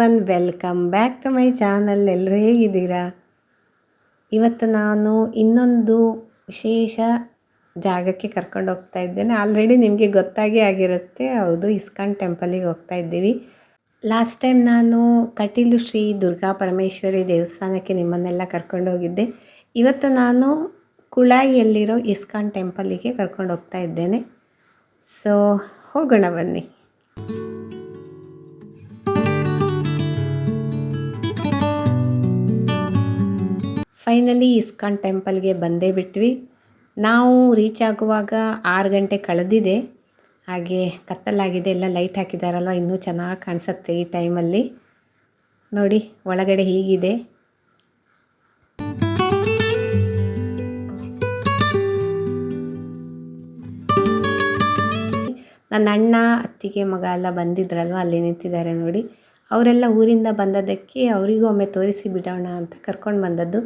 One welcome back to my channel ಎಲ್ಲರೂ ಹೇಗಿದ್ದೀರಾ? ಇವತ್ತು ನಾನು ಇನ್ನೊಂದು ವಿಶೇಷ ಜಾಗಕ್ಕೆ ಕರ್ಕೊಂಡು ಹೋಗ್ತಾ ಇದ್ದೇನೆ. ಆಲ್ರೆಡಿ ನಿಮಗೆ ಗೊತ್ತಾಗೇ ಆಗಿರುತ್ತೆ. ಹೌದು, ಇಸ್ಕಾನ್ ಟೆಂಪಲಿಗೆ ಹೋಗ್ತಾ ಇದ್ದೀವಿ. ಲಾಸ್ಟ್ ಟೈಮ್ ನಾನು ಕಟೀಲು ಶ್ರೀ ದುರ್ಗಾ ಪರಮೇಶ್ವರಿ ದೇವಸ್ಥಾನಕ್ಕೆ ನಿಮ್ಮನ್ನೆಲ್ಲ ಕರ್ಕೊಂಡು ಹೋಗಿದ್ದೆ. ಇವತ್ತು ನಾನು ಕುಳಾಯಿಯಲ್ಲಿರೋ ಇಸ್ಕಾನ್ ಟೆಂಪಲಿಗೆ ಕರ್ಕೊಂಡು ಹೋಗ್ತಾ ಇದ್ದೇನೆ. ಸೊ ಹೋಗೋಣ ಬನ್ನಿ. ಫೈನಲಿ ಇಸ್ಕಾನ್ ಟೆಂಪಲ್ಗೆ ಬಂದೇ ಬಿಟ್ವಿ. ನಾವು ರೀಚ್ ಆಗುವಾಗ ಆರು ಗಂಟೆ ಕಳೆದಿದೆ. ಹಾಗೆ ಕತ್ತಲಾಗಿದೆ, ಎಲ್ಲ ಲೈಟ್ ಹಾಕಿದಾರಲ್ವ, ಇನ್ನೂ ಚೆನ್ನಾಗಿ ಕಾಣಿಸುತ್ತೆ ಈ ಟೈಮಲ್ಲಿ ನೋಡಿ, ಒಳಗಡೆ ಹೀಗಿದೆ. ನನ್ನ ಅಣ್ಣ, ಅತ್ತಿಗೆ ಮಗ ಎಲ್ಲ ಬಂದಿದ್ರಲ್ವ, ಅಲ್ಲಿ ನಿಂತಿದ್ದಾರೆ ನೋಡಿ. ಅವರೆಲ್ಲ ಊರಿಂದ ಬಂದದಕ್ಕೆ ಅವರಿಗೂ ಒಮ್ಮೆ ತೋರಿಸಿ ಬಿಡೋಣ ಅಂತ ಕರ್ಕೊಂಡು ಬಂದದ್ದು.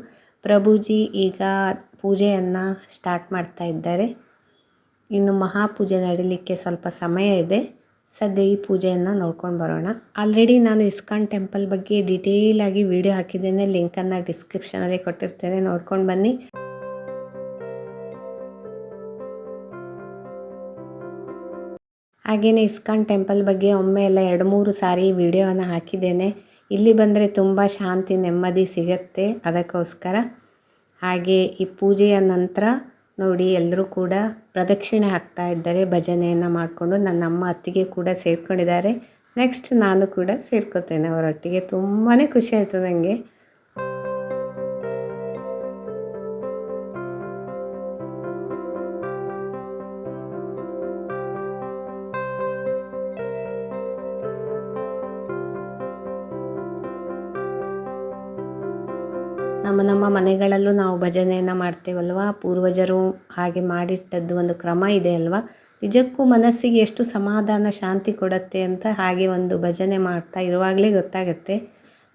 ಪ್ರಭುಜಿ ಈಗ ಪೂಜೆಯನ್ನು ಸ್ಟಾರ್ಟ್ ಮಾಡ್ತಾ ಇದ್ದಾರೆ. ಇನ್ನು ಮಹಾಪೂಜೆ ನಡೀಲಿಕ್ಕೆ ಸ್ವಲ್ಪ ಸಮಯ ಇದೆ. ಸದ್ಯ ಈ ಪೂಜೆಯನ್ನು ನೋಡ್ಕೊಂಡು ಬರೋಣ. ಆಲ್ರೆಡಿ ನಾನು ಇಸ್ಕಾನ್ ಟೆಂಪಲ್ ಬಗ್ಗೆ ಡಿಟೇಲ್ ಆಗಿ ವಿಡಿಯೋ ಹಾಕಿದ್ದೇನೆ. ಲಿಂಕನ್ನು ಡಿಸ್ಕ್ರಿಪ್ಷನಲ್ಲಿ ಕೊಟ್ಟಿರ್ತೇನೆ. ನೋಡ್ಕೊಂಡು ಬನ್ನಿ. ಹಾಗೆಯೇ ಇಸ್ಕಾನ್ ಟೆಂಪಲ್ ಬಗ್ಗೆ ಒಮ್ಮೆ ಎಲ್ಲ ಎರಡು ಮೂರು ಸಾರಿ ವಿಡಿಯೋವನ್ನು ಹಾಕಿದ್ದೇನೆ. ಇಲ್ಲಿ ಬಂದರೆ ತುಂಬ ಶಾಂತಿ, ನೆಮ್ಮದಿ ಸಿಗತ್ತೆ ಅದಕ್ಕೋಸ್ಕರ. ಹಾಗೆ ಈ ಪೂಜೆಯ ನಂತರ ನೋಡಿ ಎಲ್ಲರೂ ಕೂಡ ಪ್ರದಕ್ಷಿಣೆ ಹಾಕ್ತಾ ಇದ್ದಾರೆ ಭಜನೆಯನ್ನು ಮಾಡಿಕೊಂಡು ನನ್ನ ಅಮ್ಮ ಅತ್ತಿಗೆ ಕೂಡ ಸೇರ್ಕೊಂಡಿದ್ದಾರೆ. ನೆಕ್ಸ್ಟ್ ನಾನು ಕೂಡ ಸೇರ್ಕೋತೇನೆ ಅವರೊಟ್ಟಿಗೆ. ತುಂಬಾ ಖುಷಿ ಆಯಿತು ನನಗೆ ನಮ್ಮ ನಮ್ಮ ಮನೆಗಳಲ್ಲೂ ನಾವು ಭಜನೆಯನ್ನು ಮಾಡ್ತೇವಲ್ವ? ಪೂರ್ವಜರು ಹಾಗೆ ಮಾಡಿಟ್ಟದ್ದು ಒಂದು ಕ್ರಮ ಇದೆ ಅಲ್ವಾ? ನಿಜಕ್ಕೂ ಮನಸ್ಸಿಗೆ ಎಷ್ಟು ಸಮಾಧಾನ, ಶಾಂತಿ ಕೊಡುತ್ತೆ ಅಂತ ಹಾಗೆ ಒಂದು ಭಜನೆ ಮಾಡ್ತಾ ಇರುವಾಗಲೇ ಗೊತ್ತಾಗುತ್ತೆ.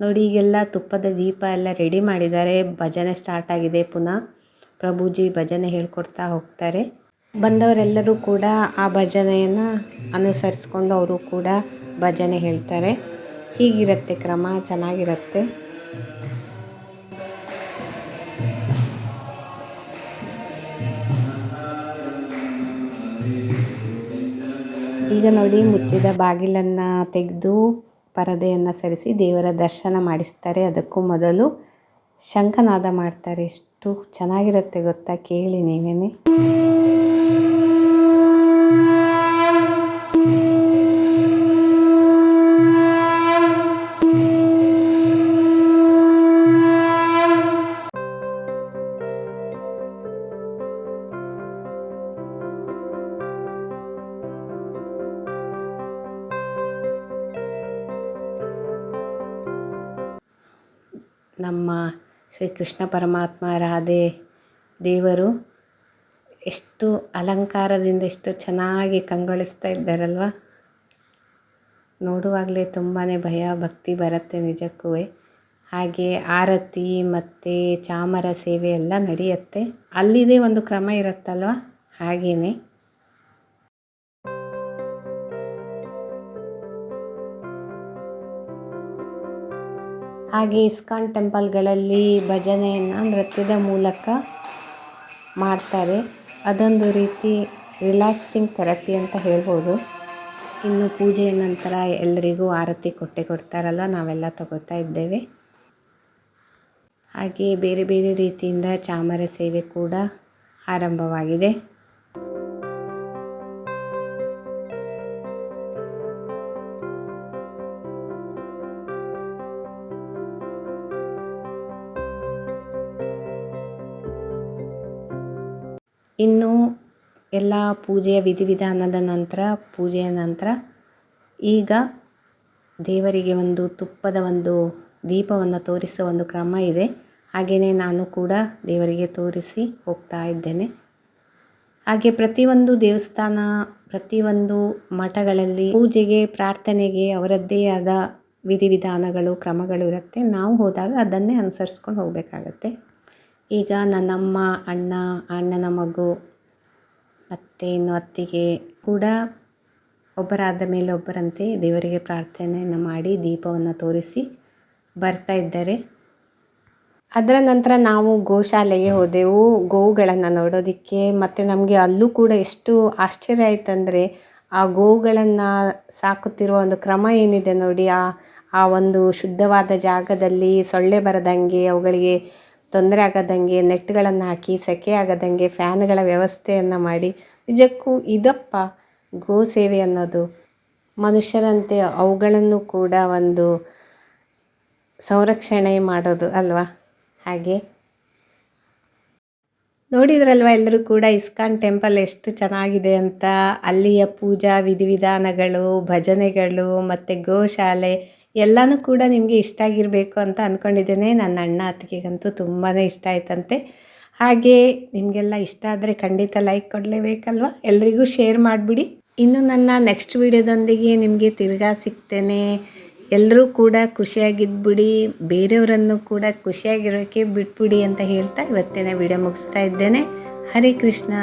ನೋಡಿ, ಈಗೆಲ್ಲ ತುಪ್ಪದ ದೀಪ ಎಲ್ಲ ರೆಡಿ ಮಾಡಿದ್ದಾರೆ. ಭಜನೆ ಸ್ಟಾರ್ಟ್ ಆಗಿದೆ ಪುನಃ. ಪ್ರಭುಜಿ ಭಜನೆ ಹೇಳ್ಕೊಡ್ತಾ ಹೋಗ್ತಾರೆ. ಬಂದವರೆಲ್ಲರೂ ಕೂಡ ಆ ಭಜನೆಯನ್ನು ಅನುಸರಿಸ್ಕೊಂಡು ಅವರು ಕೂಡ ಭಜನೆ ಹೇಳ್ತಾರೆ. ಹೀಗಿರುತ್ತೆ ಕ್ರಮ, ಚೆನ್ನಾಗಿರುತ್ತೆ. ಈಗ ನೋಡಿ ಮುಚ್ಚಿದ ಬಾಗಿಲನ್ನು ತೆಗೆದು ಪರದೆಯನ್ನು ಸರಿಸಿ ದೇವರ ದರ್ಶನ ಮಾಡಿಸ್ತಾರೆ. ಅದಕ್ಕೂ ಮೊದಲು ಶಂಖನಾದ ಮಾಡ್ತಾರೆ. ಎಷ್ಟು ಚೆನ್ನಾಗಿರುತ್ತೆ ಗೊತ್ತಾ? ಕೇಳಿ ನೀವೇನೆ. ನಮ್ಮ ಶ್ರೀ ಕೃಷ್ಣ ಪರಮಾತ್ಮ ರಾಧೆ ದೇವರು ಎಷ್ಟು ಅಲಂಕಾರದಿಂದ ಎಷ್ಟು ಚೆನ್ನಾಗಿ ಕಂಗೊಳಿಸ್ತಾ ಇದ್ದಾರಲ್ವ? ನೋಡುವಾಗಲೇ ತುಂಬಾ ಭಯ, ಭಕ್ತಿ ಬರುತ್ತೆ ನಿಜಕ್ಕೂ. ಹಾಗೆ ಆರತಿ ಮತ್ತು ಚಾಮರ ಸೇವೆ ಎಲ್ಲ ನಡೆಯುತ್ತೆ. ಅಲ್ಲಿದೆ ಒಂದು ಕ್ರಮ ಇರುತ್ತಲ್ವ? ಹಾಗೆಯೇ ಹಾಗೆ ಇಸ್ಕಾನ್ ಟೆಂಪಲ್ಗಳಲ್ಲಿ ಭಜನೆಯನ್ನು ನೃತ್ಯದ ಮೂಲಕ ಮಾಡ್ತಾರೆ. ಅದೊಂದು ರೀತಿ ರಿಲ್ಯಾಕ್ಸಿಂಗ್ ಥೆರಪಿ ಅಂತ ಹೇಳ್ಬೋದು. ಇನ್ನು ಪೂಜೆಯ ನಂತರ ಎಲ್ಲರಿಗೂ ಆರತಿ ಕೊಟ್ಟೆ ಕೊಡ್ತಾರಲ್ಲ, ನಾವೆಲ್ಲ ತಗೋತಾ ಇದ್ದೇವೆ. ಹಾಗೆಯೇ ಬೇರೆ ಬೇರೆ ರೀತಿಯಿಂದ ಚಾಮರ ಸೇವೆ ಕೂಡ ಆರಂಭವಾಗಿದೆ. ಇನ್ನು ಎಲ್ಲ ಪೂಜೆಯ ವಿಧಿವಿಧಾನದ ನಂತರ, ಪೂಜೆಯ ನಂತರ ಈಗ ದೇವರಿಗೆ ಒಂದು ತುಪ್ಪದ ಒಂದು ದೀಪವನ್ನು ತೋರಿಸುವ ಒಂದು ಕ್ರಮ ಇದೆ. ಹಾಗೆಯೇ ನಾನು ಕೂಡ ದೇವರಿಗೆ ತೋರಿಸಿ ಹೋಗ್ತಾ ಇದ್ದೇನೆ. ಹಾಗೆ ಪ್ರತಿಯೊಂದು ದೇವಸ್ಥಾನ, ಪ್ರತಿಯೊಂದು ಮಠಗಳಲ್ಲಿ ಪೂಜೆಗೆ, ಪ್ರಾರ್ಥನೆಗೆ ಅವರದ್ದೇ ಆದ ವಿಧಿವಿಧಾನಗಳು, ಕ್ರಮಗಳು ಇರುತ್ತೆ. ನಾವು ಹೋದಾಗ ಅದನ್ನೇ ಅನುಸರಿಸ್ಕೊಂಡು ಹೋಗಬೇಕಾಗತ್ತೆ. ಈಗ ನನ್ನಮ್ಮ, ಅಣ್ಣ, ಅಣ್ಣನ ಮಗು ಮತ್ತು ಇನ್ನು ಅತ್ತಿಗೆ ಕೂಡ ಒಬ್ಬರಾದ ಮೇಲೆ ಒಬ್ಬರಂತೆ ದೇವರಿಗೆ ಪ್ರಾರ್ಥನೆಯನ್ನು ಮಾಡಿ ದೀಪವನ್ನು ತೋರಿಸಿ ಬರ್ತಾ ಇದ್ದಾರೆ. ಅದರ ನಂತರ ನಾವು ಗೋಶಾಲೆಗೆ ಹೋದೆವು. ಗೋವುಗಳನ್ನು ನೋಡೋದಕ್ಕೆ ಮತ್ತು ನಮಗೆ ಅಲ್ಲೂ ಕೂಡ ಎಷ್ಟು ಆಶ್ಚರ್ಯ ಆಯ್ತಂದರೆ ಆ ಗೋವುಗಳನ್ನು ಸಾಕುತ್ತಿರುವ ಒಂದು ಕ್ರಮ ಏನಿದೆ ನೋಡಿ. ಆ ಆ ಒಂದು ಶುದ್ಧವಾದ ಜಾಗದಲ್ಲಿ ಸೊಳ್ಳೆ ಬರದಂಗೆ ಅವುಗಳಿಗೆ ತೊಂದರೆ ಆಗದಂಗೆ, ನೆಟ್ಗಳನ್ನು ಹಾಕಿ, ಸೆಕೆ ಆಗದಂಗೆ, ಫ್ಯಾನ್ಗಳ ವ್ಯವಸ್ಥೆಯನ್ನು ಮಾಡಿ, ನಿಜಕ್ಕೂ ಇದಪ್ಪ ಗೋ ಸೇವೆ ಅನ್ನೋದು. ಮನುಷ್ಯರಂತೆ ಅವುಗಳನ್ನು ಕೂಡ ಒಂದು ಸಂರಕ್ಷಣೆ ಮಾಡೋದು ಅಲ್ವಾ? ಹಾಗೆ. ನೋಡಿದ್ರಲ್ವ ಎಲ್ಲರೂ ಕೂಡ ಇಸ್ಕಾನ್ ಟೆಂಪಲ್ ಎಷ್ಟು ಚೆನ್ನಾಗಿದೆ ಅಂತ? ಅಲ್ಲಿಯ ಪೂಜಾ ವಿಧಿವಿಧಾನಗಳು, ಭಜನೆಗಳು, ಮತ್ತು ಗೋಶಾಲೆ ಎಲ್ಲನೂ ಕೂಡ ನಿಮಗೆ ಇಷ್ಟ ಆಗಿರಬೇಕು ಅಂತ ಅಂದ್ಕೊಂಡಿದ್ದೇನೆ ನನ್ನ ಅಣ್ಣ ಅತ್ತಿಗೆಗಂತೂ ತುಂಬಾ ಇಷ್ಟ ಆಯ್ತಂತೆ. ಹಾಗೆ ನಿಮಗೆಲ್ಲ ಇಷ್ಟ ಆದರೆ ಖಂಡಿತ ಲೈಕ್ ಕೊಡಲೇಬೇಕಲ್ವ? ಎಲ್ರಿಗೂ ಶೇರ್ ಮಾಡಿಬಿಡಿ. ಇನ್ನು ನನ್ನ ನೆಕ್ಸ್ಟ್ ವಿಡಿಯೋದೊಂದಿಗೆ ನಿಮಗೆ ತಿರ್ಗಾ ಸಿಗ್ತೇನೆ. ಎಲ್ಲರೂ ಕೂಡ ಖುಷಿಯಾಗಿದ್ಬಿಡಿ. ಬೇರೆಯವರನ್ನು ಕೂಡ ಖುಷಿಯಾಗಿರೋಕ್ಕೆ ಬಿಟ್ಬಿಡಿ ಅಂತ ಹೇಳ್ತಾ ಇವತ್ತಿನ ವಿಡಿಯೋ ಮುಗಿಸ್ತಾ ಇದ್ದೇನೆ. ಹರೇ ಕೃಷ್ಣ.